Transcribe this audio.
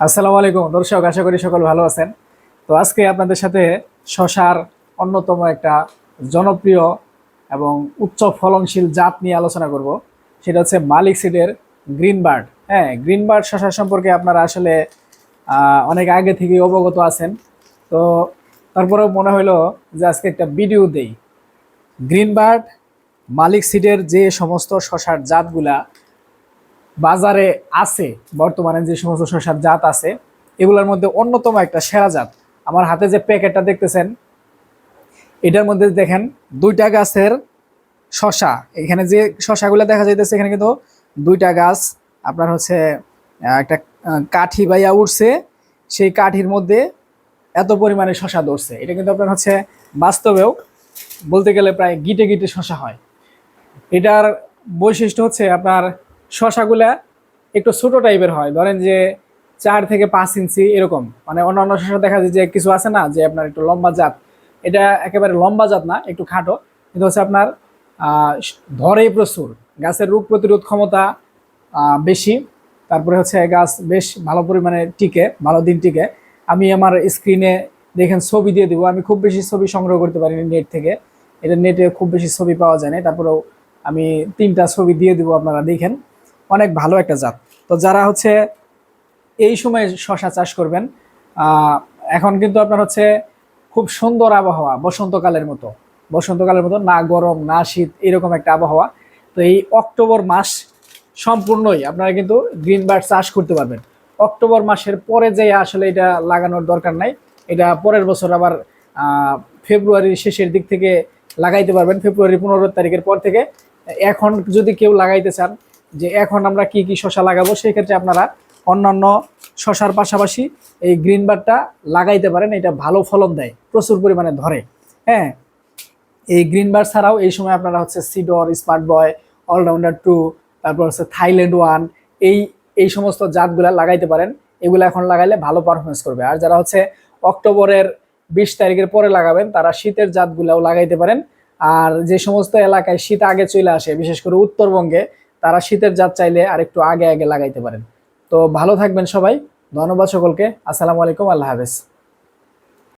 আসসালামু আলাইকুম। দর্শক, আশা করি সকল ভালো আছেন। তো আজকে আপনাদের সাথে শশার অন্যতম একটা জনপ্রিয় এবং উচ্চ ফলনশীল জাত নিয়ে আলোচনা করব। সেটা হচ্ছে মালিক সিডের গ্রিন বার্ড। হ্যাঁ গ্রিন বার্ড শশা সম্পর্কে আপনারা আসলে অনেক আগে থেকে অবগত আছেন। তো তারপরেও মনে হলো যে আজকে একটা ভিডিও দেই। গ্রিন বার্ড, মালিক সিডের যে সমস্ত শশার জাতগুলা বাজারে আছে, বর্তমানে যে সমস্ত শসার জাত আছে, এগুলোর মধ্যে অন্যতম একটা সেরা জাত। আমার হাতে যে প্যাকেটটা দেখতেছেন, এটার মধ্যে দেখেন দুইটা গাছের শশা এখানে যে শশাগুলো দেখা যাইতেছে, এখানে কিন্তু দুইটা গাছ, আপনার হচ্ছে একটা কাঠি বাইয়া উঠছে সেই কাঠির মধ্যে এত পরিমাণে শশা ধরছে। এটা কিন্তু আপনার হচ্ছে বাস্তবেও বলতে গেলে প্রায় গিটে গিটে শশা হয়। এটার বৈশিষ্ট্য হচ্ছে আপনার শশাগুলা একটু ছোট টাইপের হয়। ধরেন যে চার থেকে পাঁচ ইঞ্চি এরকম। মানে অন্যান্য শশা দেখা যায় যে কিছু আছে না যে আপনার একটু লম্বা জাত। এটা একেবারে লম্বা জাত না একটু খাটো। কিন্তু হচ্ছে আপনার আহ, ধরে প্রচুর। গাছের রোগ প্রতিরোধ ক্ষমতা বেশি। তারপরে হচ্ছে গাছ বেশ ভালো পরিমাণে টিকে ভালো দিন টিকে। আমি আমার স্ক্রিনে দেখেন ছবি দিয়ে দিব। আমি খুব বেশি ছবি সংগ্রহ করতে পারিনি নেট থেকে। এটা নেটে খুব বেশি ছবি পাওয়া যায় না তারপরেও আমি তিনটা ছবি দিয়ে দিব আপনারা দেখেন। অনেক ভালো একটা জাত। তো যারা হচ্ছে এই সময় শশা চাষ করবেন এখন কিন্তু আপনার হচ্ছে খুব সুন্দর আবহাওয়া, বসন্তকালের মতো। বসন্তকালের মতো না গরম, না শীত, এরকম একটা আবহাওয়া। তো এই অক্টোবর মাস সম্পূর্ণই আপনারা কিন্তু গ্রিন বার্ড চাষ করতে পারবেন। অক্টোবর মাসের পরে যে আসলে এটা লাগানোর দরকার নাই, এটা পরের বছর আবার ফেব্রুয়ারির শেষের দিক থেকে লাগাইতে পারবেন। ফেব্রুয়ারি পনেরো তারিখের পর থেকে। এখন যদি কেউ লাগাইতে চান যে এখন আমরা কি কি শশা লাগাবো সেই ক্ষেত্রে আপনারা অন্যান্য শশার পাশাপাশি এই গ্রিন বারটা লাগাইতে পারেন, এটা ভালো ফলন দেয়, প্রচুর পরিমাণে ধরে। হ্যাঁ এই গ্রিন বার ছাড়াও এই সময় আপনারা হচ্ছে সিডর স্মার্ট বয় অলরাউন্ডার টু তারপর হচ্ছে থাইল্যান্ড ওয়ান এই এই সমস্ত জাতগুলা লাগাইতে পারেন, এগুলো এখন লাগাইলে ভালো পারফরমেন্স করবে। আর যারা হচ্ছে অক্টোবরের বিশ তারিখের পরে লাগাবেন, তারা শীতের জাতগুলাও লাগাইতে পারেন। আর যে সমস্ত এলাকায় শীত আগে চলে আসে, বিশেষ করে উত্তরবঙ্গে তারা শীতের জাত চাইলে আর একটু আগে আগে লাগাইতে পারেন। তো ভালো থাকবেন সবাই। ধন্যবাদ সকলকে। আসসালামু আলাইকুম। আল্লাহ হাফেজ।